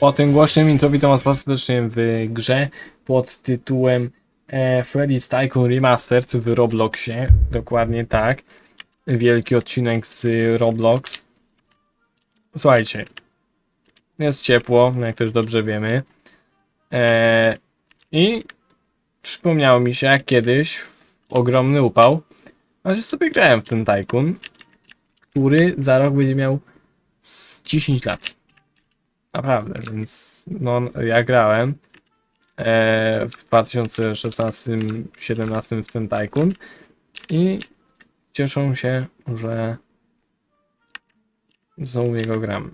Po tym głośnym intro witam was bardzo serdecznie w grze pod tytułem e, Freddy's Tycoon Remastered w Robloxie. Dokładnie tak. Wielki odcinek z Roblox. Słuchajcie. Jest ciepło, jak też dobrze wiemy. E, I przypomniało mi się jak kiedyś ogromny upał. A że sobie grałem w ten Tycoon, który za rok będzie miał z 10 lat. Naprawdę, więc no, ja grałem e, w 2016-17 w ten Tycoon i cieszą się, że znowu w niego gram.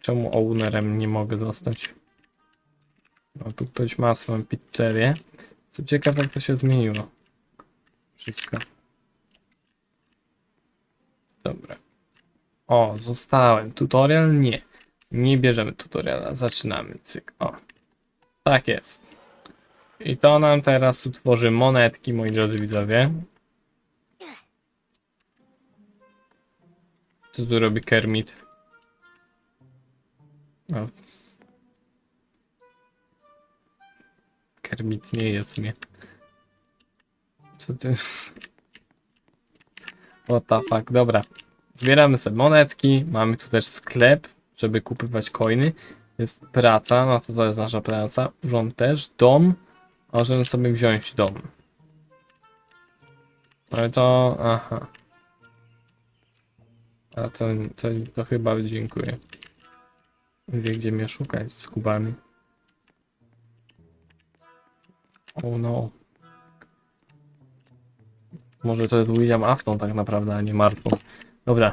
Czemu ownerem nie mogę zostać? No tu ktoś ma swoją pizzerię. Jestem jak to się zmieniło. Wszystko. Dobra. O, zostałem. Tutorial? Nie. Nie bierzemy tutoriala, zaczynamy, cyk, o. Tak jest. I to nam teraz utworzy monetki, moi drodzy widzowie. Co tu robi Kermit? O. Kermit nie jest mnie. Co ty... What the fuck, dobra. Zbieramy sobie monetki, mamy tu też sklep, żeby kupywać coiny. Jest praca, no to to jest nasza praca. Urząd też, dom. Możemy sobie wziąć dom. Ale to, aha. A to, to, to chyba dziękuję. Wie gdzie mnie szukać z kubami. Oh no. Może to jest William Afton tak naprawdę, a nie Martwą. Dobra.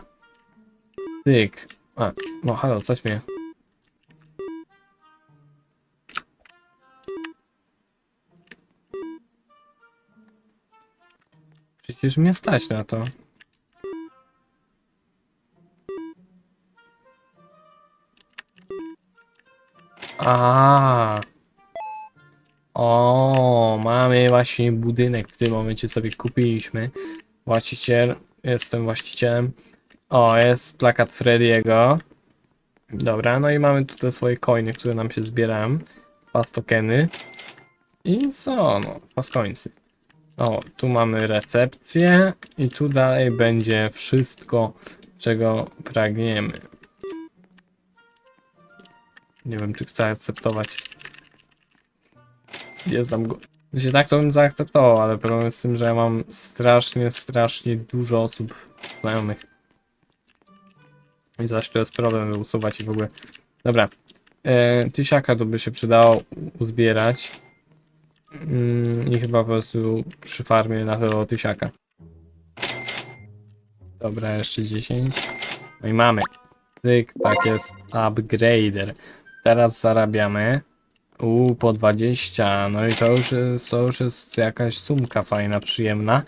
Tyk. A, no halo, coś mnie. Stać na to. A. O, mamy właśnie budynek w tym momencie sobie kupiliśmy. Właściciel, jestem właścicielem. O, jest plakat Frediego. Dobra, no i mamy tutaj swoje coiny, które nam się zbierają. Fast tokeny. I co? No, fast coinsy. O, tu mamy recepcję i tu dalej będzie wszystko, czego pragniemy. Nie wiem, czy chcę akceptować. Nie znam go. Jeśli tak, to bym zaakceptował, ale problem jest z tym, że ja mam strasznie, strasznie dużo osób znajomych. I zaś to jest problem, usuwać i w ogóle. Dobra. E, tysiaka to by się przydało uzbierać. Mm, I chyba po prostu przy farmie na tego tysiaka. Dobra, jeszcze 10. No i mamy. Cyk, tak jest. Upgrader. Teraz zarabiamy. U po 20. No i to już jest, to już jest jakaś sumka fajna, przyjemna,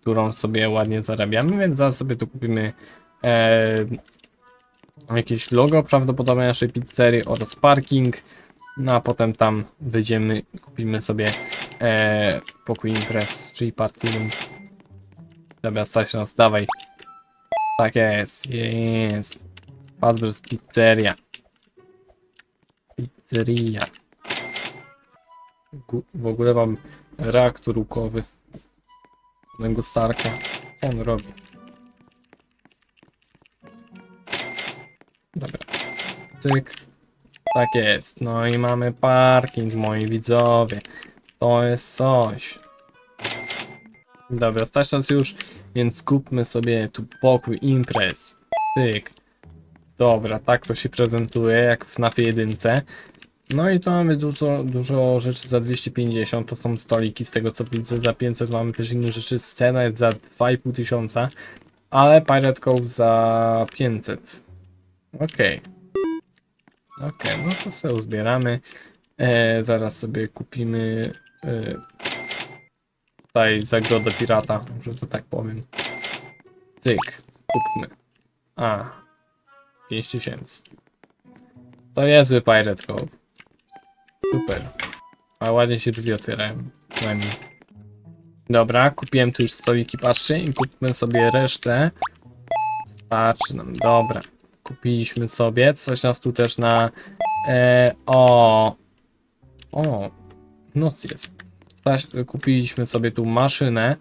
którą sobie ładnie zarabiamy, więc zaraz sobie tu kupimy e, jakieś logo prawdopodobnie naszej pizzerii oraz parking. No a potem tam wyjdziemy, kupimy sobie e, pokój imprez, czyli party room. Dobra, stać nas, dawaj. Tak jest, jest. Fazbear's Pizzeria. Pizzeria. Gu- W ogóle mam reaktor łukowy. Tego Starka. Co on robi? Cyk. Tak jest. No i mamy parking, moi widzowie. To jest coś. Dobra, stać nas już, więc kupmy sobie tu pokój imprez. Cyk. Dobra, tak to się prezentuje, jak w FNAF 1. No i tu mamy dużo, dużo rzeczy za 250, to są stoliki z tego co widzę, za 500 mamy też inne rzeczy, scena jest za 2,5 tysiąca, ale Pirate Cove za 500. Okej. Okej, no to sobie uzbieramy. E, zaraz sobie kupimy e, tutaj zagrodę pirata, że to tak powiem. Cyk, kupmy. A, 5000. To niezły Pirate Cove. Super. A ładnie się drzwi otwierają. Przynajmniej. Dobra, kupiłem tu już stoliki, patrzcie, i kupmy sobie resztę. Starczy nam, dobra. Kupiliśmy sobie, coś nas tu też na E, o. O. Noc jest. Staś, kupiliśmy sobie tu maszynę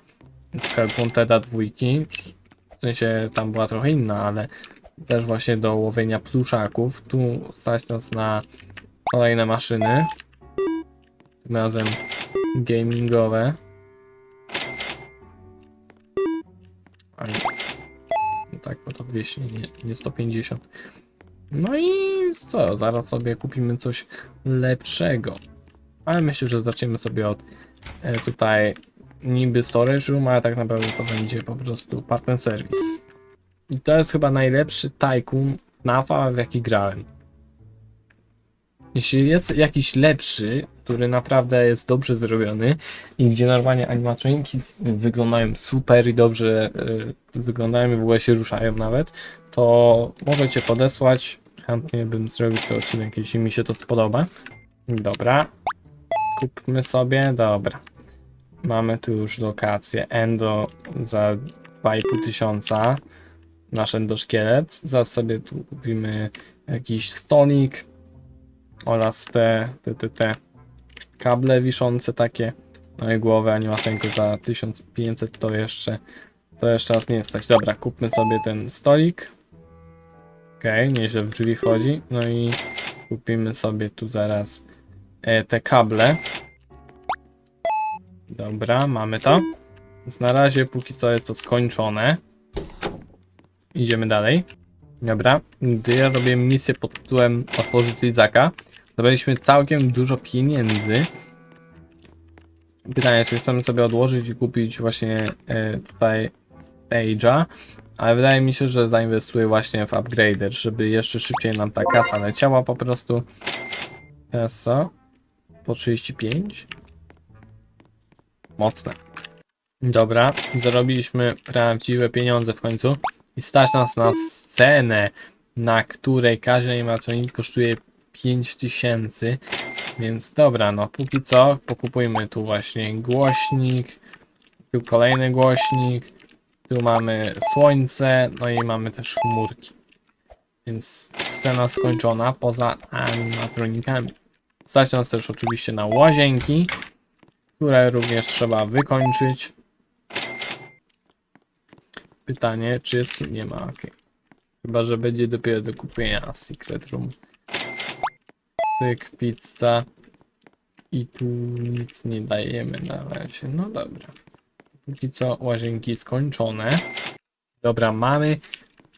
z Helponteda dwójki. W sensie tam była trochę inna, ale też właśnie do łowienia pluszaków. Tu stać nas na kolejne maszyny. Tym razem gamingowe. 200, nie, nie 150. No i co, zaraz sobie kupimy coś lepszego. Ale myślę, że zaczniemy sobie od e, tutaj niby storage room, ale tak naprawdę to będzie po prostu partner service. I to jest chyba najlepszy tycoon FNAFa, w jaki grałem. Jeśli jest jakiś lepszy, który naprawdę jest dobrze zrobiony i gdzie normalnie animatroniki wyglądają super i dobrze y, wyglądają i w ogóle się ruszają nawet, to możecie podesłać. Chętnie bym zrobił ten odcinek, jeśli mi się to spodoba. Dobra. Kupmy sobie, dobra. Mamy tu już lokację Endo za 2,5 tysiąca. Nasz endoszkielet. Zaraz sobie tu kupimy jakiś stolik oraz te, te, te, te kable wiszące takie. No i głowę animatenko za 1500 to jeszcze to jeszcze raz nie stać. Dobra, kupmy sobie ten stolik. Okay, nieźle w drzwi wchodzi. No i kupimy sobie tu zaraz e, te kable. Dobra, mamy to. Więc na razie póki co jest to skończone. Idziemy dalej. Dobra, gdy ja robię misję pod tytułem Otworzyć Lizaka, Zabraliśmy całkiem dużo pieniędzy. Pytanie, czy chcemy sobie odłożyć i kupić właśnie e, tutaj stage'a, ale wydaje mi się, że zainwestuję właśnie w upgrader, żeby jeszcze szybciej nam ta kasa leciała po prostu. Teraz co? Po 35? Mocne. Dobra, zarobiliśmy prawdziwe pieniądze w końcu i stać nas na scenę, na której każdy animatronik kosztuje 5000, więc dobra, no póki co pokupujmy tu właśnie głośnik, tu kolejny głośnik, tu mamy słońce, no i mamy też chmurki. Więc scena skończona poza animatronikami. Stać nas też oczywiście na łazienki, które również trzeba wykończyć. Pytanie, czy jest tu? Nie ma, ok. Chyba, że będzie dopiero do kupienia Secret Room. Cyk, pizza. I tu nic nie dajemy na razie. No dobra. Póki co łazienki skończone. Dobra, mamy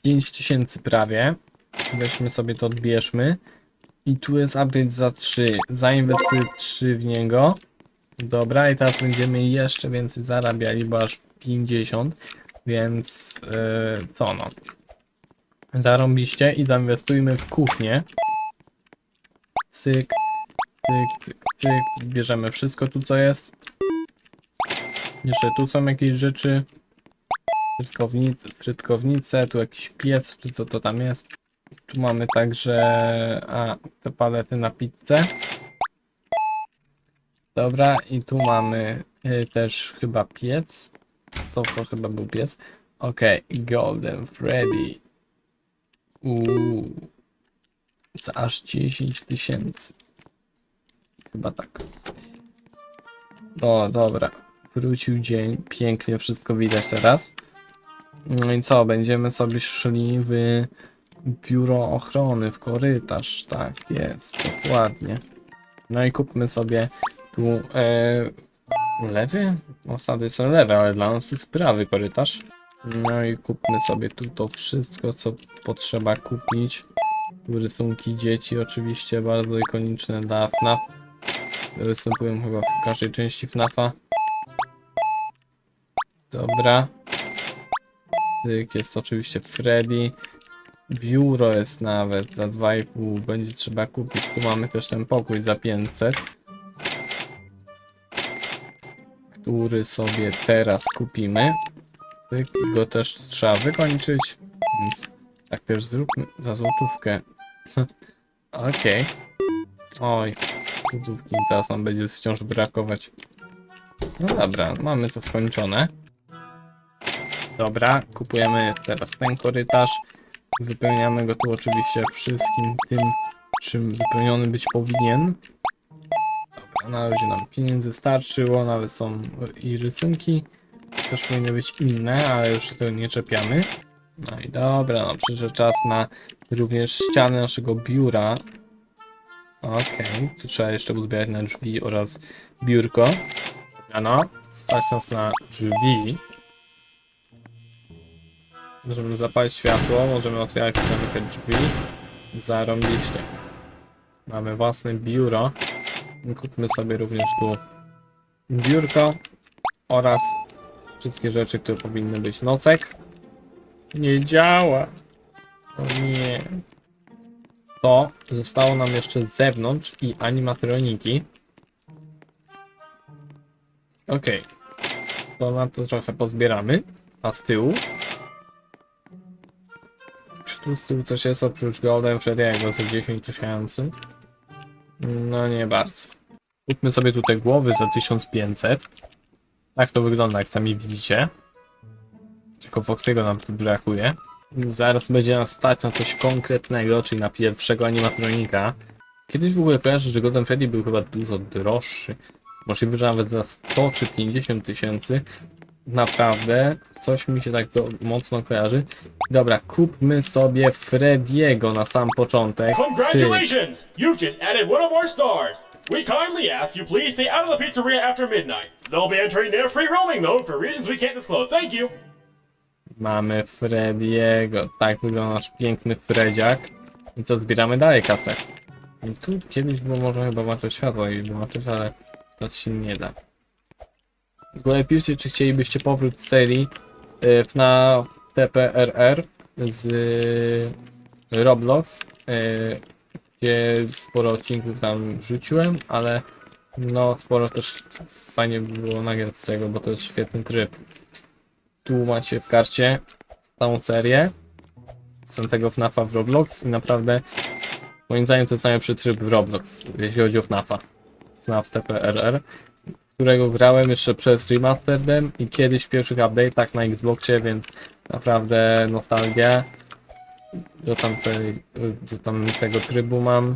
5000 prawie. Weźmy sobie to, odbierzmy. I tu jest update za 3. Zainwestuję 3 w niego. Dobra, i teraz będziemy jeszcze więcej zarabiali, bo aż 50. Więc yy, co no. Zarąbiście i zainwestujmy w kuchnię. Cyk, cyk, cyk, cyk. Bierzemy wszystko tu, co jest. Jeszcze tu są jakieś rzeczy. Frytkownic, frytkownice, tu jakiś piec, czy co to tam jest. Tu mamy także a, te palety na pizzę. Dobra, i tu mamy y, też chyba piec. Stop, to chyba był piec. Okej, Golden Freddy. Uuu. Za aż 10 tysięcy. Chyba tak. No dobra. Wrócił dzień. Pięknie wszystko widać teraz. No i co? Będziemy sobie szli w biuro ochrony, w korytarz. Tak jest, dokładnie. No i kupmy sobie tu e, lewy? Ostatnio są lewe, ale dla nas jest prawy korytarz. No i kupmy sobie tu to wszystko, co potrzeba kupić. Rysunki dzieci oczywiście bardzo ikoniczne dla FNAF. Występują chyba w każdej części FNAFa. Dobra. Cyk, jest oczywiście Freddy. Biuro jest nawet za 2,5. Będzie trzeba kupić. Tu mamy też ten pokój za 500. Który sobie teraz kupimy. Cyk, go też trzeba wykończyć. Więc tak też zróbmy za złotówkę. Okej. Oj, złotówki teraz nam będzie wciąż brakować. No dobra, mamy to skończone. Dobra, kupujemy teraz ten korytarz. Wypełniamy go tu oczywiście wszystkim tym czym wypełniony być powinien. Dobra, na razie nam pieniędzy starczyło, nawet są i rysunki. Też powinny być inne, ale już tego nie czepiamy. No i dobra, no przyszedł czas na również ściany naszego biura. Okej, tu trzeba jeszcze uzbierać na drzwi oraz biurko. Ano, stać nas na drzwi. Możemy zapalić światło, możemy otwierać i zamykać drzwi. Zarąbiście. Mamy własne biuro. Kupmy sobie również tu biurko oraz wszystkie rzeczy, które powinny być. Nocek. Nie działa. O nie. To zostało nam jeszcze z zewnątrz i animatroniki. Okej. To na to trochę pozbieramy. A z tyłu? Czy tu z tyłu coś jest oprócz Golden Freddy'ego za 10 tysięcy? No nie bardzo. Kupmy sobie tutaj głowy za 1500. Tak to wygląda, jak sami widzicie. Tylko Foxy'ego nam tu brakuje. Zaraz będzie nas stać na coś konkretnego, czyli na pierwszego animatronika. Kiedyś w ogóle kojarzę, że Golden Freddy był chyba dużo droższy. Możliwe, że nawet za 100 czy 50 tysięcy. Naprawdę, coś mi się tak do, mocno kojarzy. Dobra, kupmy sobie Frediego na sam początek. Congratulations! You've just added one of our stars! We kindly ask you please stay out of the pizzeria after midnight. They'll be entering their free roaming mode for reasons we can't disclose. Thank you! Mamy Frediego. Tak wygląda nasz piękny Fredziak. I co, zbieramy dalej kasę. I tu kiedyś było można chyba włączyć światło i wyłączyć, ale teraz się nie da. W ogóle piszcie, czy chcielibyście powrót serii y, FNAF TPRR z y, Roblox, y, gdzie sporo odcinków tam rzuciłem, ale no sporo też fajnie by było nagrać z tego, bo to jest świetny tryb. Tu macie w karcie całą serię z tego FNAFa w Roblox i naprawdę moim zdaniem to jest najlepszy tryb w Roblox, jeśli chodzi o FNAFa. FNAF TPRR, którego grałem jeszcze przed remasteredem i kiedyś w pierwszych update'ach na Xboxie, więc naprawdę nostalgia. Do, tamtej, do tamtego trybu mam.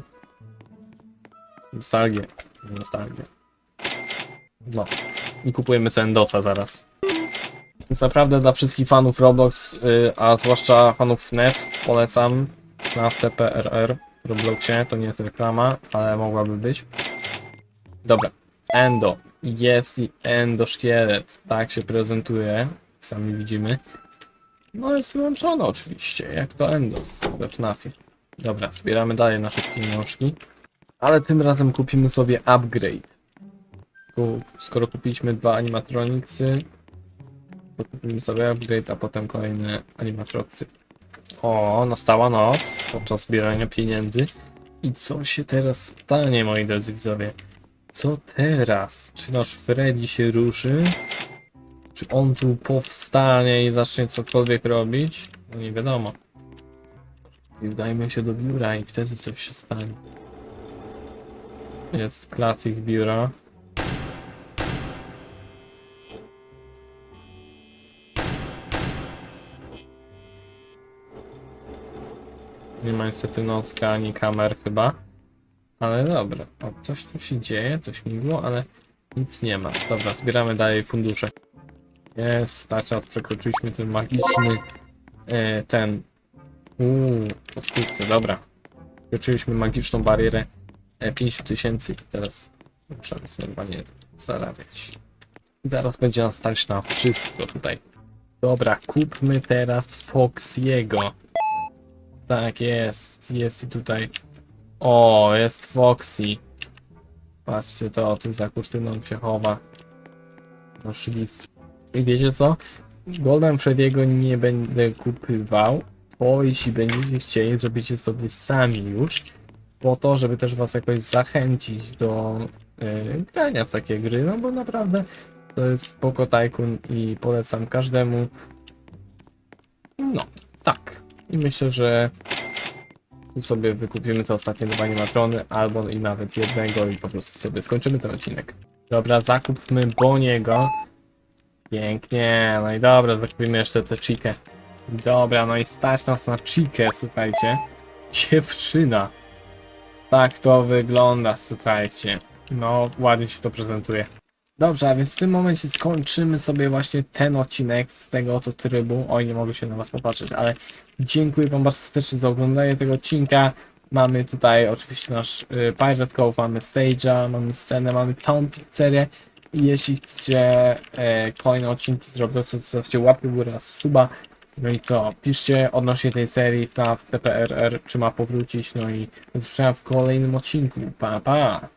Nostalgię. Nostalgię. No. I kupujemy sobie Endosa zaraz. Więc naprawdę dla wszystkich fanów Roblox, y, a zwłaszcza fanów FNAF polecam na TPRR Robloxie. To nie jest reklama, ale mogłaby być. Dobra, Endo. Jest i Endo szkielet. Tak się prezentuje. Sami widzimy. No jest wyłączone oczywiście, jak to Endos we FNAFie. Dobra, zbieramy dalej nasze pieniążki. Ale tym razem kupimy sobie upgrade. Skoro kupiliśmy dwa animatronicsy, to kupimy sobie upgrade, a potem kolejne animatroxy. O, nastała noc podczas zbierania pieniędzy. I co się teraz stanie, moi drodzy widzowie? Co teraz? Czy nasz Freddy się ruszy? Czy on tu powstanie i zacznie cokolwiek robić? No nie wiadomo. I udajmy się do biura i wtedy coś się stanie. Jest klasyk biura. Nie ma niestety nocka ani kamer chyba. Ale dobra. O, coś tu się dzieje, coś migło, ale nic nie ma. Dobra, zbieramy dalej fundusze. Jest, tak przekroczyliśmy ten magiczny e, ten. Uuu, skutce, dobra. Przekroczyliśmy magiczną barierę e, 50 tysięcy i teraz muszę sobie normalnie zarabiać. Zaraz będzie nas stać na wszystko tutaj. Dobra, kupmy teraz Foxiego. Tak jest, jest i tutaj. O, jest Foxy. Patrzcie to, tu za kurtyną się chowa. No szlis. I wiecie co? Golden Freddy'ego nie będę kupywał, bo jeśli będziecie chcieli, zrobicie sobie sami już, po to, żeby też was jakoś zachęcić do yy, grania w takie gry, no bo naprawdę to jest spoko Tycoon i polecam każdemu. No, tak. I myślę, że sobie wykupimy te ostatnie dwa animatrony, albo i nawet jednego i po prostu sobie skończymy ten odcinek. Dobra, zakupmy Boniego. Pięknie, no i dobra, zakupimy jeszcze tę chikę. Dobra, no i stać nas na chikę, słuchajcie. Dziewczyna. Tak to wygląda, słuchajcie. No, ładnie się to prezentuje. Dobrze, a więc w tym momencie skończymy sobie właśnie ten odcinek z tego oto trybu. Oj, nie mogę się na was popatrzeć, ale dziękuję wam bardzo serdecznie za oglądanie tego odcinka. Mamy tutaj oczywiście nasz y, Pirate Cove, mamy stage'a, mamy scenę, mamy całą pizzerię. I jeśli chcecie e, kolejne odcinki z Robloxa, to zostawcie łapkę w górę oraz suba. No i co, piszcie odnośnie tej serii FNAF, TPRR, czy ma powrócić, no i do zobaczenia w kolejnym odcinku. Pa, pa!